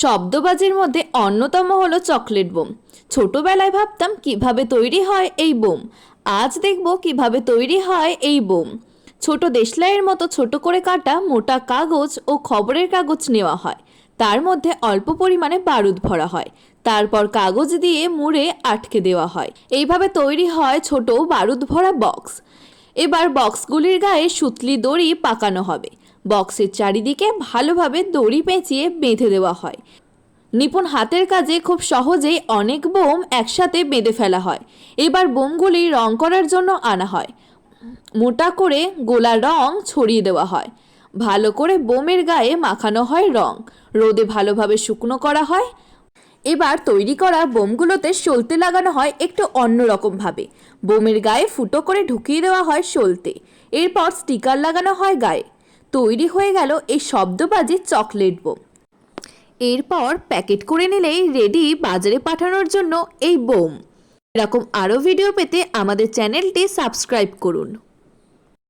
শব্দবাজির মধ্যে অন্যতম হলো চকলেট বোম। ছোটবেলায় ভাবতাম, কীভাবে তৈরি হয় এই বোম? আজ দেখব কীভাবে তৈরি হয় এই বোম। ছোট দেশলাইয়ের মতো ছোট করে কাটা মোটা কাগজ ও খবরের কাগজ নেওয়া হয়। তার মধ্যে অল্প পরিমাণে বারুদ ভরা হয়। তারপর কাগজ দিয়ে মুড়ে আটকে দেওয়া হয়। এইভাবে তৈরি হয় ছোট বারুদ ভরা বক্স। এবার বক্সগুলির গায়ে সুতলি দড়ি পাকানো হবে। বক্সের চারিদিকে ভালোভাবে দড়ি পেঁচিয়ে বেঁধে দেওয়া হয়। নিপুণ হাতের কাজে খুব সহজেই অনেক বোম একসাথে বেঁধে ফেলা হয়। এবার বোমগুলি রং করার জন্য আনা হয়। মোটা করে গোলা রং ছড়িয়ে দেওয়া হয়। ভালো করে বোমের গায়ে মাখানো হয় রং। রোদে ভালোভাবে শুকনো করা হয়। এবার তৈরি করা বোমগুলোতে সলতে লাগানো হয় একটু অন্যরকমভাবে বোমের গায়ে ফুটো করে ঢুকিয়ে দেওয়া হয় সলতে। এরপর স্টিকার লাগানো হয় গায়ে। তৈরি হয়ে গেল এই শব্দবাজি চকলেট বোম। এরপর প্যাকেট করে নিলেই রেডি বাজারে পাঠানোর জন্য এই বোম। এরকম আরও ভিডিও পেতে আমাদের চ্যানেলটি সাবস্ক্রাইব করুন।